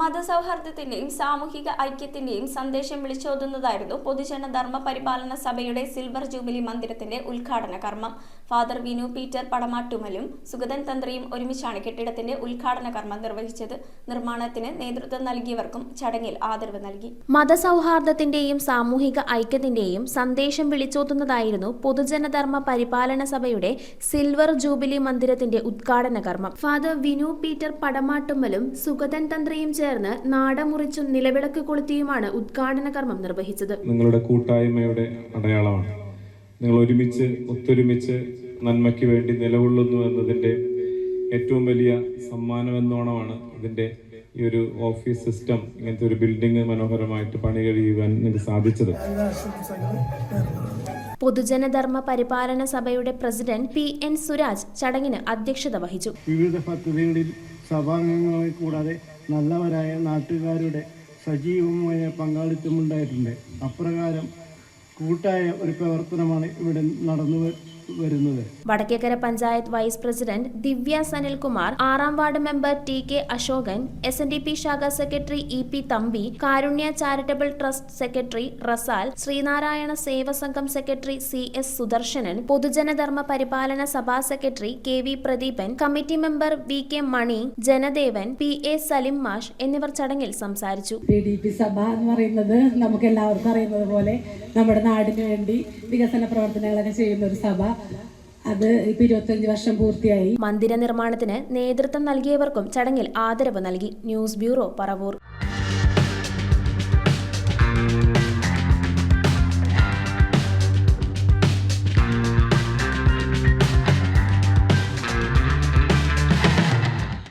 മതസൗഹാർദ്ദത്തിന്റെയും സാമൂഹിക ഐക്യത്തിന്റെയും സന്ദേശം വിളിച്ചോതുന്നതായിരുന്നു പൊതുജന ധർമ്മ പരിപാലന സഭയുടെ സിൽവർ ജൂബിലി മന്ദിരത്തിന്റെ ഉദ്ഘാടന കർമ്മം. ഫാദർ വിനു പീറ്റർ പടമാട്ടുമലും സുഗതൻ തന്ത്രിയും ഒരുമിച്ചാണ് കെട്ടിടത്തിന്റെ ഉദ്ഘാടന കർമ്മം നിർവഹിച്ചത്. നിർമ്മാണത്തിന് നേതൃത്വം നൽകിയവർക്കും ചടങ്ങിൽ ആദരവ് നൽകി. മതസൗഹാർദ്ദത്തിന്റെയും സാമൂഹിക ഐക്യത്തിന്റെയും സന്ദേശം വിളിച്ചോതുന്നതായിരുന്നു പൊതുജന ധർമ്മ പരിപാലന സഭയുടെ സിൽവർ ജൂബിലി മന്ദിരത്തിന്റെ ഉദ്ഘാടന കർമ്മം. ഫാദർ വിനു പീറ്റർ പടമാട്ടുമലും സുഗതൻ തന്ത്രിയും ചേർന്ന് നാടമുറിച്ചും നിലവിളക്ക് കൊളുത്തിയുമാണ് ഉദ്ഘാടന കർമ്മം നിർവഹിച്ചത്. നിങ്ങളുടെ കൂട്ടായ്മയുടെ അടയാളമാണ്. നിങ്ങൾ ഒരുമിച്ച് ഒത്തൊരുമിച്ച് നന്മയ്ക്ക് വേണ്ടി നിലകൊള്ളുന്നു എന്നതിന്റെ ഏറ്റവും വലിയ സമ്മാനമെന്നോണമാണ് ഇതിന്റെ ഈ ഒരു ഓഫീസ് സിസ്റ്റം ഇങ്ങനത്തെ ഒരു ബിൽഡിംഗ് മനോഹരമായിട്ട് പണി കഴിയുവാൻ നിങ്ങൾക്ക് സാധിച്ചത്. പൊതുജനധർമ്മ പരിപാലന സഭയുടെ പ്രസിഡന്റ് പി എൻ സുരാജ് ചടങ്ങിന് അധ്യക്ഷത വഹിച്ചു. വിവിധ പദ്ധതികളിൽ സഭാംഗങ്ങളെ കൂടാതെ നല്ലവരായ നാട്ടുകാരുടെ സജീവമായ പങ്കാളിത്തമുണ്ടായിട്ടുണ്ട്. അപ്രകാരം കൂട്ടായ ഒരു പ്രവർത്തനമാണ് ഇവിടെ നടന്നു വരുന്നത്. വടക്കേക്കര പഞ്ചായത്ത് വൈസ് പ്രസിഡന്റ് ദിവ്യ സനിൽകുമാർ ആറാം ward member T K Ashokan S N D P ശാഖ secretary E P Thampi Karunya charitable trust secretary Rasal Sreenarayana Seva Sangham secretary C S Sudarshanan പൊതുജനധർമ്മ പരിപാലന സഭാ secretary K V Pradeepan committee member V K Mani Janadevan P A Salim മാഷ് എന്നിവർ ചടങ്ങിൽ സംസാരിച്ചു. സഭ എന്ന് പറയുന്നത് നമുക്ക് എല്ലാവർക്കും അറിയുന്നത് പോലെ നമ്മുടെ നാടിന് വേണ്ടി വികസന പ്രവർത്തനങ്ങളൊക്കെ ചെയ്യുന്ന ഒരു സഭ. അത് ഇപ്പൊ ഇരുപത്തഞ്ച് വർഷം പൂർത്തിയായി. മന്ദിര നിർമ്മാണത്തിന് നേതൃത്വം നൽകിയവർക്കും ചടങ്ങിൽ ആദരവ് നൽകി. News bureau Paravur.